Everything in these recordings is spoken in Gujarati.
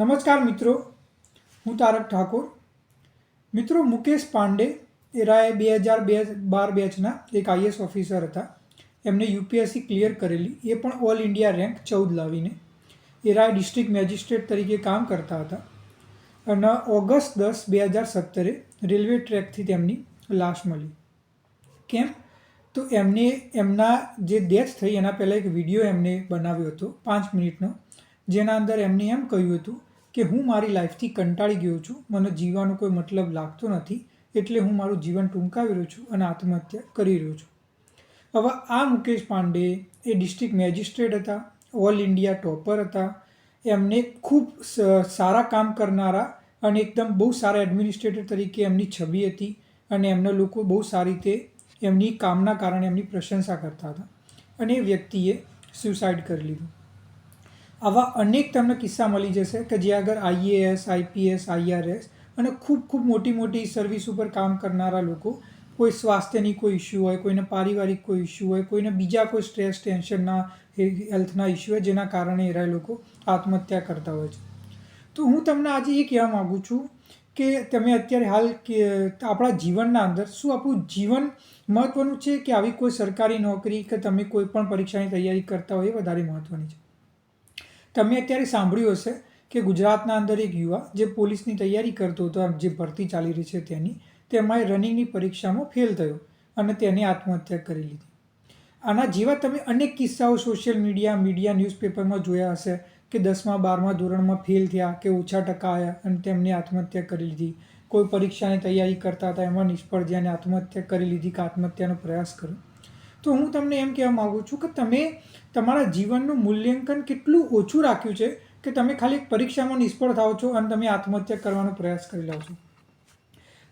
નમસ્કાર મિત્રો, હું તારક ઠાકોર. મિત્રો, મુકેશ પાંડે એ રાય બે હજાર બે બાર બેચના એક આઈએસ ઓફિસર હતા. એમને યુપીએસસી ક્લિયર કરેલી. એ પણ ઓલ ઇન્ડિયા રેન્ક ચૌદ લાવીને એ રાય ડિસ્ટ્રિક્ટ મેજિસ્ટ્રેટ તરીકે કામ કરતા હતા. અને ઓગસ્ટ દસ બે હજાર સત્તરે રેલવે ટ્રેકથી તેમની લાશ મળી. કેમ? તો એમને એમના જે ડેથ થઈ એના પહેલાં એક વીડિયો એમને બનાવ્યો હતો પાંચ મિનિટનો, જેના અંદર એમને એમ કહ્યું હતું કે હું મારી લાઈફથી કંટાળી ગયો છું, મને જીવવાનો કોઈ મતલબ લાગતો નથી, એટલે હું મારું જીવન ટૂંકાવી રહ્યો છું અને આત્મહત્યા કરી રહ્યો છું. હવે આ મુકેશ પાંડે એ ડિસ્ટ્રિક્ટ મેજિસ્ટ્રેટ હતા, ઓલ ઇન્ડિયા ટોપર હતા, એમને ખૂબ સારા કામ કરનારા અને એકદમ બહુ સારા એડમિનિસ્ટ્રેટર તરીકે એમની છબી હતી અને એમના લોકો બહુ સારી રીતે એમની કામના કારણે એમની પ્રશંસા કરતા હતા અને એ વ્યક્તિએ સુસાઇડ કરી લીધું. આવા અનેક તમને કિસ્સા મળી જશે કે જે આગળ આઈએએસ આઈપીએસ આઈઆરએસ અને ખૂબ ખૂબ મોટી મોટી સર્વિસ ઉપર કામ કરનારા લોકો, કોઈ સ્વાસ્થ્યની કોઈ ઇસ્યુ હોય, કોઈને પારિવારિક કોઈ ઇસ્યુ હોય, કોઈને બીજા કોઈ સ્ટ્રેસ ટેન્શનના હેલ્થના ઇસ્યુ હોય, જેના કારણે એરા લોકો આત્મહત્યા કરતા હોય છે. તો હું તમને આજે એ કહેવા માગું છું કે તમે અત્યારે હાલ કે આપણા જીવનના અંદર શું આપણું જીવન મહત્ત્વનું છે કે આવી કોઈ સરકારી નોકરી કે તમે કોઈ પણ પરીક્ષાની તૈયારી કરતા હોય એ વધારે મહત્ત્વની છે? તમે અત્યારે સાંભળ્યું હશે કે ગુજરાતના અંદર એક યુવા જે પોલીસની તૈયારી કરતો હતો, જે ભરતી ચાલી રહી છે તેની તેમાં એ રનિંગની પરીક્ષામાં ફેલ થયો અને તેને આત્મહત્યા કરી લીધી. આના જેવા તમે અનેક કિસ્સાઓ સોશિયલ મીડિયા મીડિયા ન્યૂઝપેપરમાં જોયા હશે કે દસમા, બારમા ધોરણમાં ફેલ થયા, કે ઓછા ટકા આવ્યા અને તેમને આત્મહત્યા કરી લીધી. કોઈ પરીક્ષાની તૈયારી કરતા હતા, એમાં નિષ્ફળ જ્યાં અને આત્મહત્યા કરી લીધી કે આત્મહત્યાનો પ્રયાસ કર્યો. તો હું તમને એમ કહેવા માગું છું કે તમે તમારા જીવનનું મૂલ્યાંકન કેટલું ઓછું રાખ્યું છે કે તમે ખાલી એક પરીક્ષામાં નિષ્ફળ થાઓ છો અને તમે આત્મહત્યા કરવાનો પ્રયાસ કરી લો છો?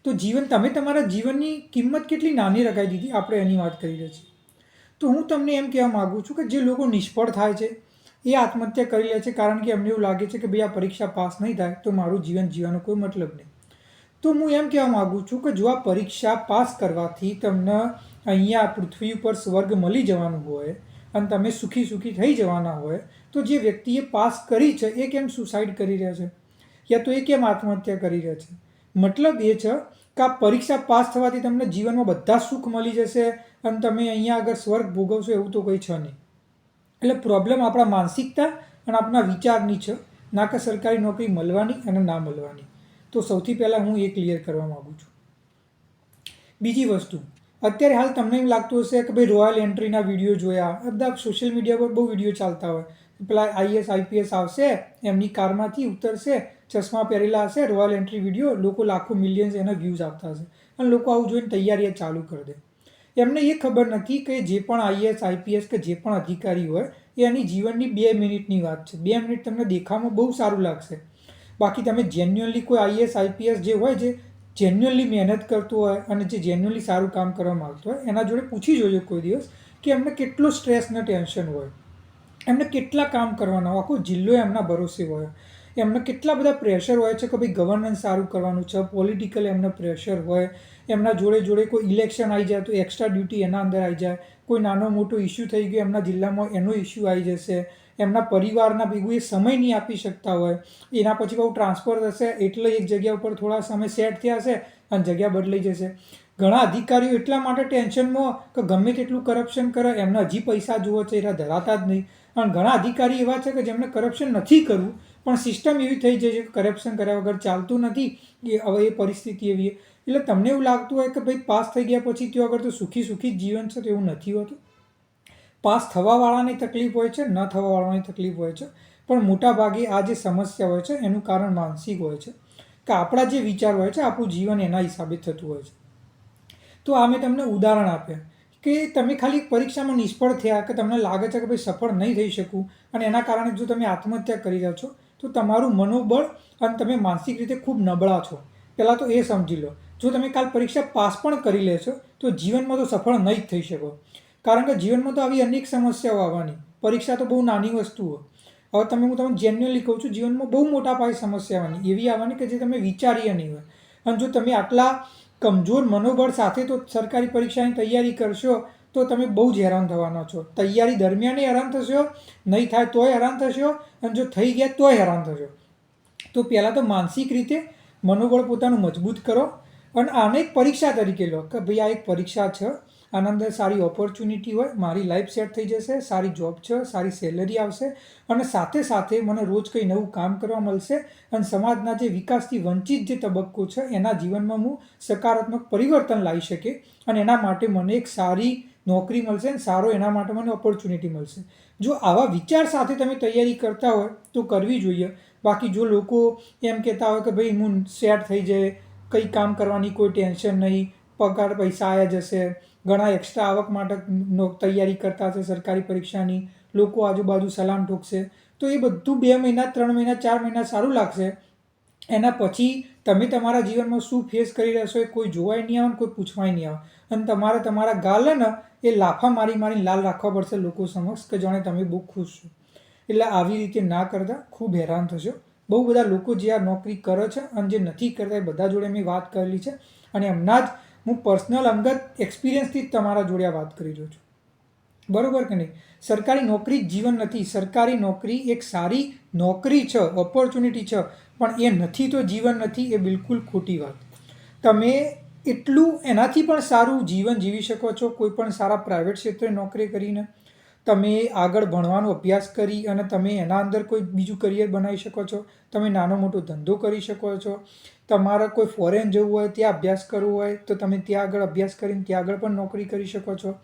તો જીવન, તમે તમારા જીવનની કિંમત કેટલી નાની રખાઈ દીધી? આપણે એની વાત કરી રહ્યા છીએ. તો હું તમને એમ કહેવા માગું છું કે જે લોકો નિષ્ફળ થાય છે, એ આત્મહત્યા કરી લે છે કારણ કે એમને એવું લાગે છે કે ભાઈ આ પરીક્ષા પાસ નહીં થાય, તો મારું જીવન જીવવાનો કોઈ મતલબ નહીં. તો હું એમ કહેવા માગું છું કે જો આ પરીક્ષા પાસ કરવાથી તમને અહીંયા પૃથ્વી ઉપર સ્વર્ગ મળી જવાનું હોય અને તમે સુખી સુખી થઈ જવાના હોય, તો જે વ્યક્તિએ પાસ કરી છે, એ કેમ સુસાઇડ કરી રહ્યા છે? યા તો એ કેમ આત્મહત્યા કરી રહ્યા છે? મતલબ એ છે કે આ પરીક્ષા પાસ થવાથી તમને જીવનમાં બધા સુખ મળી જશે અને તમે અહીંયા આગળ સ્વર્ગ ભોગવશો એવું તો કંઈ છે નહીં. એટલે પ્રોબ્લેમ આપણા માનસિકતા અને આપણા વિચારની છે, ના કે સરકારી નોકરી મળવાની અને ના મળવાની. તો સૌથી પહેલાં હું એ ક્લિયર કરવા માગું છું. બીજી વસ્તુ અત્યારે હાલ તમને એમ લાગતું હશે કે ભાઈ રોયલ એન્ટ્રીના વીડિયો જોયા. બધા સોશિયલ મીડિયા પર બહુ વીડિયો ચાલતા હોય. પેલા આઈએસ આઈપીએસ આવશે, એમની કારમાંથી ઉતરશે, ચશ્મા પહેરેલા હશે રોયલ એન્ટ્રી વીડિયો લોકો લાખો મિલિયન્સ એના વ્યૂઝ આપતા હશે. અને લોકો આવું જોઈને તૈયારી ચાલુ કરી દે. એમને એ ખબર નથી કે જે પણ આઈએસ આઈપીએસ કે જે પણ અધિકારી હોય, એ એની જીવનની બે મિનિટની વાત છે. બે મિનિટ તમને દેખામાં બહુ સારું લાગશે. બાકી તમે જેન્યુઅનલી કોઈ આઈએસ આઈપીએસ જે હોય, જે જેન્યુઅનલી મહેનત કરતું હોય અને જે જેન્યુઅનલી સારું કામ કરવા માગતું હોય, એના જોડે પૂછી જોજો કોઈ દિવસ કે એમને કેટલો સ્ટ્રેસ ને ટેન્શન હોય. એમને કેટલા કામ કરવાના હોય, આખો જિલ્લો એમના ભરોસે હોય. એમને કેટલા બધા પ્રેશર હોય છે કે ભાઈ ગવર્નન્સ સારું કરવાનું છે પોલિટિકલ એમને પ્રેશર હોય, એમના જોડે જોડે કોઈ ઇલેક્શન આવી જાય તો એક્સ્ટ્રા ડ્યુટી એના અંદર આવી જાય કોઈ નાનો મોટો ઇસ્યુ થઈ ગયો, એમના જિલ્લામાં એનો ઇસ્યુ આવી જશે, એમના પરિવારના ભેગું એ સમય નહીં આપી શકતા હોય. એના પછી બહુ ટ્રાન્સફર થશે, એટલે એક જગ્યા ઉપર થોડા સમય સેટ થયા હશે અને જગ્યા બદલાઈ જશે. ઘણા અધિકારીઓ એટલા માટે ટેન્શનમાં કે ગમે તેટલું કરપ્શન કરે, એમને હજી પૈસા જુઓ છે એના ધરાતા જ નહીં. અને ઘણા અધિકારી એવા છે કે જેમને કરપ્શન નથી કરવું, પણ સિસ્ટમ એવી થઈ જાય છે કે કરપ્શન કર્યા વગર ચાલતું નથી એ હવે એ પરિસ્થિતિ એવી એટલે તમને એવું લાગતું હોય કે ભાઈ પાસ થઈ ગયા પછી ત્યાં આગળ તો સુખી સુખી જીવન છે તો એવું નથી હોતું. પાસ થવાવાળાની તકલીફ હોય છે, ન થવાવાળાની તકલીફ હોય છે, પણ મોટાભાગે આ જે સમસ્યા હોય છે એનું કારણ માનસિક હોય છે. કે આપણા જે વિચાર હોય છે, આપણું જીવન એના હિસાબે થતું હોય છે. તો આ મેં તમને ઉદાહરણ આપ્યા. કે તમે ખાલી પરીક્ષામાં નિષ્ફળ થયા કે તમને લાગે છે કે ભાઈ સફળ નહીં થઈ શકું અને એના કારણે જો તમે આત્મહત્યા કરી રહ્યા છો, તો તમારું મનોબળ અને તમે માનસિક રીતે ખૂબ નબળા છો. પહેલાં તો એ સમજી લો. જો તમે કાલ પરીક્ષા પાસ પણ કરી લેશો, તો જીવનમાં તો સફળ નહીં જ થઈ શકો. કારણ કે જીવનમાં તો આવી અનેક સમસ્યાઓ આવવાની. પરીક્ષા તો બહુ નાની વસ્તુઓ. હવે તમે, હું તમને જેન્યુઅલી કહું છું, જીવનમાં બહુ મોટા પાયે સમસ્યા આવવાની. એવી આવવાની કે જે તમે વિચારીએ નહીં હોય. અને જો તમે આટલા કમજોર મનોબળ સાથે તો સરકારી પરીક્ષાની તૈયારી કરશો, તો તમે બહુ જ હેરાન થવાના છો. તૈયારી દરમિયાન હેરાન થશો, નહીં થાય તોય હેરાન થશો, અને જો થઈ ગયા તોય હેરાન થશો. તો પહેલાં તો માનસિક રીતે મનોબળ પોતાનું મજબૂત કરો અને આને એક પરીક્ષા તરીકે લો કે ભાઈ આ એક પરીક્ષા છે આના અંદર સારી ઓપોર્ચ્યુનિટી હોય, મારી લાઈફ સેટ થઈ જશે, સારી જોબ છે, સારી સેલરી આવશે અને સાથે સાથે મને રોજ કંઈ નવું કામ કરવા મળશે અને સમાજના જે વિકાસથી વંચિત જે તબક્કો છે, એના જીવનમાં હું સકારાત્મક પરિવર્તન લાવી શકે અને એના માટે મને એક સારી નોકરી મળશે અને સારો એના માટે મને ઓપોર્ચ્યુનિટી મળશે. જો આવા વિચાર સાથે તમે તૈયારી કરતા હોય તો કરવી જોઈએ. બાકી જો લોકો એમ કહેતા હોય કે ભાઈ હું સેટ થઈ જાય કંઈ કામ કરવાની કોઈ ટેન્શન નહીં, પગાર પૈસા આવ્યા જશે, ઘણા એક્સ્ટ્રા આવક માટે તૈયારી કરતા હશે સરકારી પરીક્ષાની, લોકો આજુબાજુ સલામ ઠોકશે. તો એ બધું બે મહિના, ત્રણ મહિના, ચાર મહિના સારું લાગશે. એના પછી તમે તમારા જીવનમાં શું ફેસ કરી રહેશો એ કોઈ જોવાય નહીં આવે કોઈ પૂછવાય નહીં આવે. અને તમારે તમારા ગાલ ને, એ લાફા મારી મારી લાલ રાખવા પડશે લોકો સમક્ષ કે જાણે તમે બહુ ખુશ છો. એટલે આવી રીતે ના કરતા ખૂબ હેરાન થશો. બહુ બધા લોકો જે આ નોકરી કરે છે અને જે નથી કરતા એ બધા જોડે મેં વાત કરેલી છે. અને હમણાં જ હું પર્સનલ અંગત એક્સપિરિયન્સથી જ તમારા જોડે આ વાત કરી રહ્યો છું. બરાબર કે નહીં? સરકારી નોકરી જીવન નથી. સરકારી નોકરી એક સારી નોકરી છે ઓપોર્ચ્યુનિટી છે, પણ એ નથી તો જીવન નથી એ બિલકુલ ખોટી વાત. તમે એટલું એનાથી પણ સારું જીવન જીવી શકો છો, કોઈ પણ સારા પ્રાઇવેટ ક્ષેત્રે નોકરી કરીને. તમે આગળ ભણવાનો અભ્યાસ કરી અને તમે એના અંદર કોઈ બીજું કરિયર બનાવી શકો છો, તમે નાનો મોટો ધંધો કરી શકો છો, તમારે કોઈ ફોરેન જવું હોય, ત્યાં અભ્યાસ કરવો હોય, તો તમે ત્યાં આગળ અભ્યાસ કરીને ત્યાં આગળ પણ નોકરી કરી શકો છો.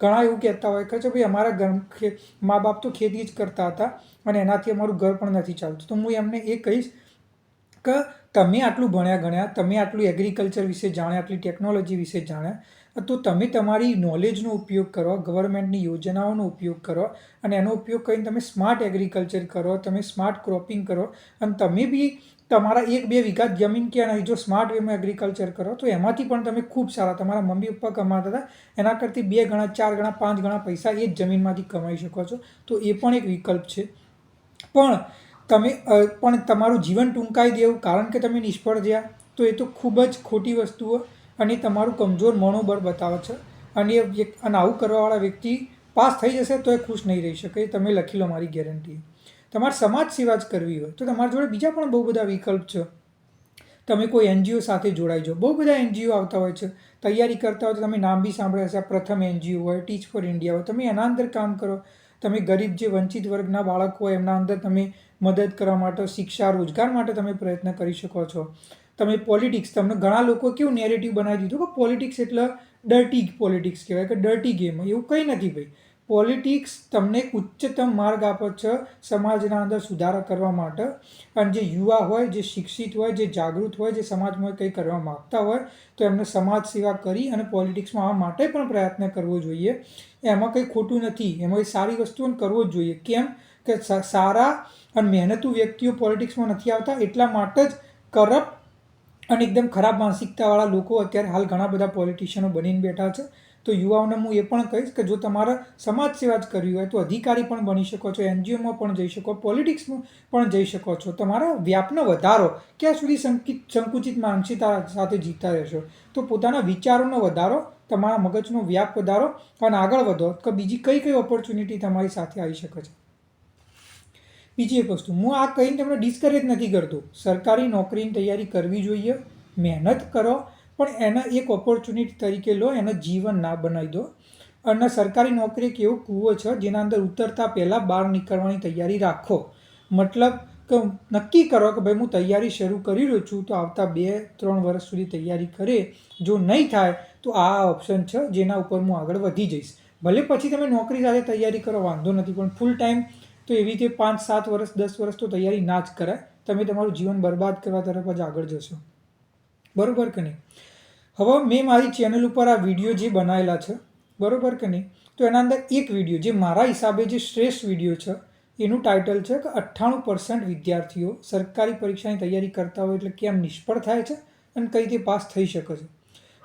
ઘણા એવું કહેતા હોય કે છે, ભાઈ, અમારા ઘર મા બાપ તો ખેતી જ કરતા હતા અને એનાથી અમારું ઘર પણ નથી ચાલતું. તો હું એમને એ કહીશ કે તમે આટલું ભણ્યા ગણ્યા, તમે આટલું એગ્રીકલ્ચર વિશે જાણ્યા, આટલી ટેકનોલોજી વિશે જાણ્યા તો તમે તમારી નોલેજનો ઉપયોગ કરો ગવર્મેન્ટની યોજનાઓનો ઉપયોગ કરો અને એનો ઉપયોગ કરીને તમે સ્માર્ટ એગ્રીકલ્ચર કરો, તમે સ્માર્ટ ક્રોપિંગ કરો અને તમે બી તમારા એક બે વીઘા જમીન કે નહીં જો સ્માર્ટ વેમાં એગ્રીકલ્ચર કરો, તો એમાંથી પણ તમે ખૂબ સારા, તમારા મમ્મી પપ્પા કમાતા હતા, એના કરતી બે ગણા, ચાર ગણા, પાંચ ગણા પૈસા એ જ જમીનમાંથી કમાઈ શકો છો. તો એ પણ એક વિકલ્પ છે. પણ તમે પણ તમારું જીવન ટૂંકાઈ દેવું, કારણ કે તમે નિષ્ફળ ગયા, તો એ તો ખૂબ જ ખોટી વસ્તુઓ અને તમારું કમજોર મનોબળ બતાવે છે. અને એ અને આવું કરવાવાળા વ્યક્તિ પાસ થઈ જશે તો એ ખુશ નહીં રહી શકે. તમે લખી લો મારી ગેરંટી. તમારે સમાજ સેવા જ કરવી હોય. તો તમારી જોડે બીજા પણ બહુ બધા વિકલ્પ છે. તમે કોઈ એનજીઓ સાથે જોડાઈ જાઓ. બહુ બધા એનજીઓ આવતા હોય છે. તૈયારી કરતા હોય તો તમે નામ બી સાંભળ્યા હશે. પ્રથમ એનજીઓ હોય ટીચ ફોર ઇન્ડિયા હોય. તમે એના અંદર કામ કરો. તમે ગરીબ જે વંચિત વર્ગના બાળકો હોય, એમના અંદર તમે મદદ કરવા માટે, શિક્ષા, રોજગાર માટે તમે પ્રયત્ન કરી શકો છો. તમે પોલિટિક્સ તમને ઘણા લોકો કેવું નેરેટિવ બનાવી દીધું કે પોલિટિક્સ એટલે ડર્ટી પોલિટિક્સ કહેવાય કે ડર્ટી ગેમ એવું કંઈ નથી ભાઈ. પોલિટિક્સ તમને ઉચ્ચતમ માર્ગ આપે છે સમાજના અંદર સુધારા કરવા માટે. અને જે યુવા હોય, જે શિક્ષિત હોય, જે જાગૃત હોય, જે સમાજમાં કંઈ કરવા માગતા હોય, તો એમને સમાજ સેવા કરી અને પોલિટિક્સમાં આવવા માટે પણ પ્રયત્ન કરવો જોઈએ. એમાં કંઈ ખોટું નથી. એમાં એ સારી વસ્તુઓને કરવો જ જોઈએ. કેમ કે સારા અને મહેનતુ વ્યક્તિઓ પોલિટિક્સમાં નથી આવતા એટલા માટે જ કરપ્ટ અને એકદમ ખરાબ માનસિકતાવાળા લોકો અત્યારે હાલ ઘણા બધા પોલિટિશિયનો બનીને બેઠા છે. તો યુવાઓને હું એ પણ કહીશ કે જો તમારે સમાજ સેવા જ કરવી હોય તો અધિકારી પણ બની શકો છો, એનજીઓમાં પણ જઈ શકો પોલિટિક્સમાં પણ જઈ શકો છો. તમારા વ્યાપનો વધારો ક્યાં સુધી સંકિત, સંકુચિત માનસિકતા સાથે જીતા રહેશો? તો પોતાના વિચારોનો વધારો, તમારા મગજનો વ્યાપ વધારો અને આગળ વધો કે બીજી કઈ કઈ ઓપોર્ચ્યુનિટી તમારી સાથે આવી શકે છે. બીજી એક વસ્તુ, હું આ કહીને તમને ડિસ્કરેજ નથી કરતો. સરકારી નોકરીની તૈયારી કરવી જોઈએ, મહેનત કરો, પણ એને એક ઓપોર્ચ્યુનિટી તરીકે લો, એને જીવન ના બનાવી દો. અને સરકારી નોકરી એક એવો કૂવો છે, જેના અંદર ઉતરતા પહેલાં બહાર નીકળવાની તૈયારી રાખો. મતલબ કે નક્કી કરો કે ભાઈ હું તૈયારી શરૂ કરી રહ્યો છું, તો આવતા બે, ત્રણ વર્ષ સુધી તૈયારી કરે. જો નહીં થાય, તો આ ઓપ્શન છે, જેના ઉપર હું આગળ વધી જઈશ. ભલે પછી તમે નોકરી સાથે તૈયારી કરો, વાંધો નથી, પણ ફૂલ ટાઈમ તો એવી રીતે પાંચ, સાત વર્ષ, દસ વર્ષ તો તૈયારી ના જ કરાય. તમે તમારું જીવન બરબાદ કરવા તરફ જ આગળ જશો. બરોબર કે નહીં? હવે મેં મારી ચેનલ ઉપર આ વીડિયો જે બનાવેલા છે, બરોબર કે નહીં? તો એના અંદર એક વીડિયો જે મારા હિસાબે જે શ્રેષ્ઠ વીડિયો છે, એનું ટાઇટલ છે કે અઠ્ઠાણું પર્સન્ટ વિદ્યાર્થીઓ સરકારી પરીક્ષાની તૈયારી કરતા હોય એટલે કેમ નિષ્ફળ થાય છે અને કઈ રીતે પાસ થઈ શકે છે.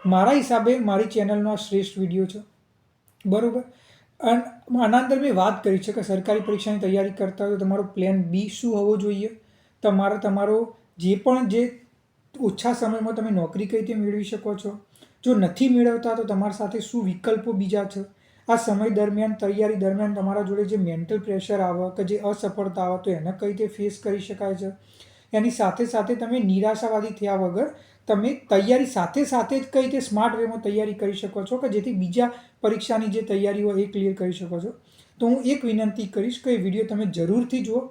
મારા હિસાબે મારી ચેનલનો આ શ્રેષ્ઠ વીડિયો છે. બરોબર? અને આના અંદર મેં વાત કરી છે કે સરકારી પરીક્ષાની તૈયારી કરતા હોય તો તમારો પ્લાન બી શું હોવો જોઈએ? તમારો તમારો જે પણ જે ઓછા સમયમાં તમે નોકરી કઈ રીતે મેળવી શકો છો. જો નથી મેળવતા તો તમારા સાથે શું વિકલ્પો બીજા છે? આ સમય દરમિયાન, તૈયારી દરમિયાન તમારા જોડે જે મેન્ટલ પ્રેશર આવે કે જે અસફળતા આવે તો એને કઈ રીતે ફેસ કરી શકાય છે? એની સાથે સાથે તમે નિરાશાવાદી થયા વગર તમે તૈયારી સાથે સાથે જ કઈ રીતે સ્માર્ટ વેમાં તૈયારી કરી શકો છો કે જેથી બીજા પરીક્ષાની જે તૈયારી હોય એ ક્લિયર કરી શકો છો? તો હું એક વિનંતી કરીશ કે એ વીડિયો તમે જરૂરથી જુઓ.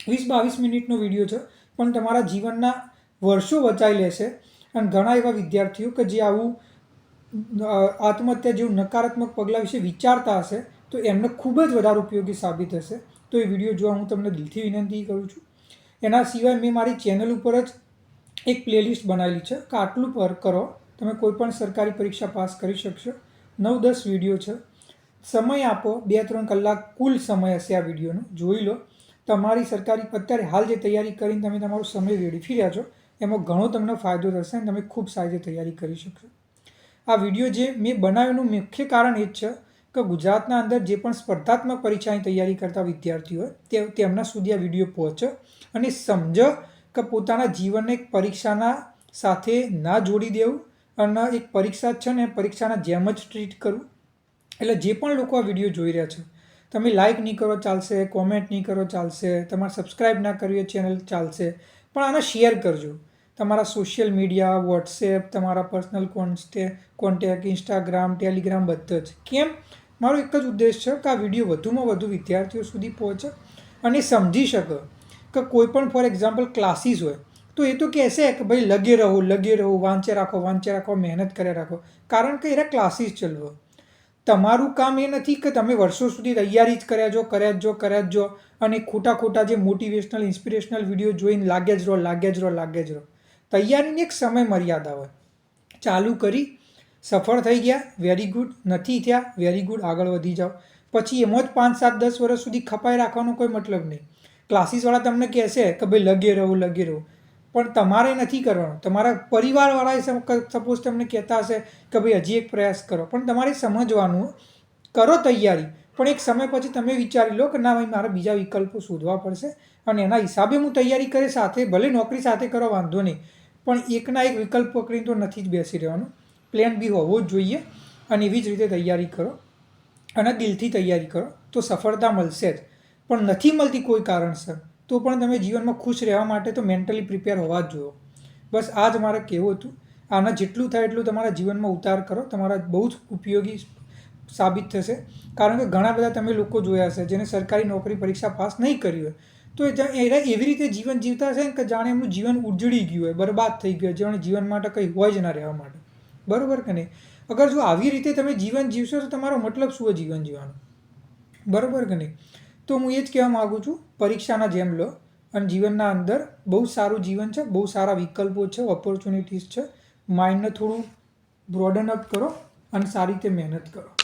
વીસ બાવીસ મિનિટનો વીડિયો છે, પણ તમારા જીવનના વર્ષો બચાવી લેશે. અને ઘણા એવા વિદ્યાર્થીઓ કે જે આવું આત્મહત્યા જેવું નકારાત્મક પગલાં વિશે વિચારતા હશે, તો એમને ખૂબ જ વધારે ઉપયોગી સાબિત થશે તો એ વીડિયો જોવા હું તમને દિલથી વિનંતી કરું છું. એના સિવાય મેં મારી ચેનલ ઉપર જ એક પ્લેલિસ્ટ બનાવેલી છે. કાટલું પર કરો. તમે કોઈ પણ સરકારી પરીક્ષા પાસ કરી શકશો. નવ દસ વીડિયો છે. સમય આપો. બે ત્રણ કલાક કુલ સમય હશે આ વિડીયોનો. જોઈ લો. તમારી સરકારી અત્યારે હાલ જે તૈયારી કરીને તમે તમારો સમય વેડફી રહ્યા છો, એમાં ઘણો તમને ફાયદો થશે અને તમે ખૂબ સારી તૈયારી કરી શકશો. આ વીડિયો જે મેં બનાવ્યોનું મુખ્ય કારણ એ જ છે કે ગુજરાતના અંદર જે પણ સ્પર્ધાત્મક પરીક્ષાની તૈયારી કરતા વિદ્યાર્થીઓ તે તેમના સુધી આ વીડિયો પહોંચે અને સમજો કે પોતાના જીવનને એક પરીક્ષાના સાથે ના જોડી દેવું અને એક પરીક્ષા છે ને પરીક્ષાના જેમ જ ટ્રીટ કરવું. એટલે જે પણ લોકો આ વીડિયો જોઈ રહ્યા છે, તમે લાઈક નહીં કરો ચાલશે કોમેન્ટ નહીં કરો ચાલશે, તમારે સબસ્ક્રાઈબ ના કરવી ચેનલ ચાલશે, પણ આને શેર કરજો. તમારા સોશિયલ મીડિયા વોટ્સએપ તમારા પર્સનલ કોન્સ્ટે કોન્ટેક ઇન્સ્ટાગ્રામ ટેલિગ્રામ બધા જ. કેમ? મારો એક જ ઉદ્દેશ છે કે આ વીડિયો વધુમાં વધુ વિદ્યાર્થીઓ સુધી પહોંચે અને સમજી શકે. કે કોઈ પણ ફોર એક્ઝામ્પલ ક્લાસીસ હોય, તો એ તો કહેશે કે ભાઈ, લગે રહો લગે રહો, વાંચે રાખો વાંચે રાખો, મહેનત કરે રાખો. કારણ કે એના ક્લાસીસ ચલવો તમારું કામ એ નથી કે તમે વર્ષો સુધી તૈયારી જ કર્યા જો, કર્યા જ જો, કર્યા જ જો, અને ખોટા ખોટા જે મોટિવેશનલ ઇન્સ્પિરેશનલ વીડિયો જોઈને લાગે જ રહો લાગે જ રહો લાગે જ રહો. તૈયારીની એક સમય મર્યાદા હોય. ચાલુ કરી, સફળ થઈ ગયા વેરી ગુડ નથી થયા વેરી ગુડ આગળ વધી જાઓ. પછી એમાં જ પાંચ, સાત, દસ વર્ષ સુધી ખપાઈ રાખવાનો કોઈ મતલબ નહીં. ક્લાસીસવાળા તમને કહેશે કે ભાઈ લગે રહો લગે રહો. પણ તમારે નથી કરવાનું. તમારા પરિવારવાળાએ સપોઝ તમને કહેતા હશે કે ભાઈ હજી એક પ્રયાસ કરો. પણ તમારે સમજવાનું, કરો તૈયારી. પણ એક સમય પછી તમે વિચારી લો કે ના ભાઈ, મારા બીજા વિકલ્પો શોધવા પડશે અને એના હિસાબે હું તૈયારી કરી સાથે ભલે નોકરી સાથે કરો, વાંધો નહીં. પણ એકના એક વિકલ્પ પકડીને તો નથી જ બેસી રહેવાનું. પ્લાન બી હોવો જ જોઈએ અને એવી જ રીતે તૈયારી કરો અને દિલથી તૈયારી કરો તો સફળતા મળશે જ. પણ નથી મળતી કોઈ કારણસર, તો પણ તમે જીવનમાં ખુશ રહેવા માટે તો મેન્ટલી પ્રિપેર હોવા જ જોયો બસ આ જ મારે કહેવું હતું. આના જેટલું થાય એટલું તમારા જીવનમાં ઉતાર કરો. તમારા બહુ જ ઉપયોગી સાબિત થશે. કારણ કે ઘણા બધા તમે લોકો જોયા હશે, જેને સરકારી નોકરી પરીક્ષા પાસ નહીં કરી હોય, તો એ જા- એવી રીતે જીવન જીવતા હશે કે જાણે એમનું જીવન ઉજળી ગયું હોય, બરબાદ થઈ ગયું જાણે જીવન માટે કંઈ હોય જ ના રહેવા માટે. બરાબર કે નહીં? અગર જો આવી રીતે તમે જીવન જીવશો તો તમારો મતલબ શું જીવન જીવવાનો? બરાબર કે નહીં? તો હું એ જ કહેવા માગું છું, પરીક્ષાના જેમ લો અને જીવનના અંદર બહુ સારું જીવન છે, બહુ સારા વિકલ્પો છે ઓપોર્ચ્યુનિટીઝ છે. માઇન્ડને થોડું બ્રોડન અપ કરો અને સારી રીતે મહેનત કરો.